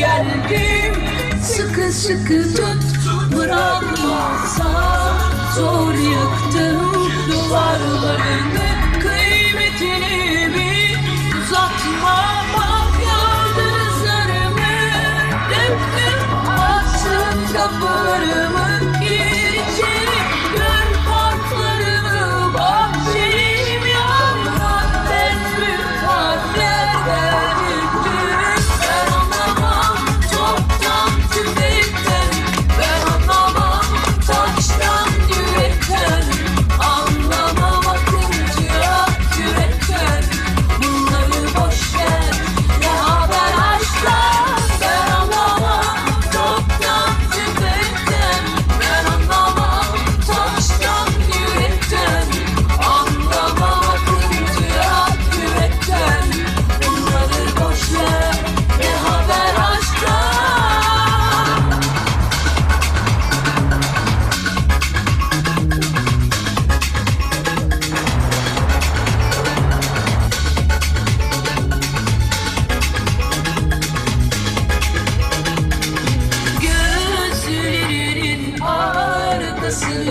geldim. Sıkı sıkı tut bırakma Zor yıktım duvarlarını. 是你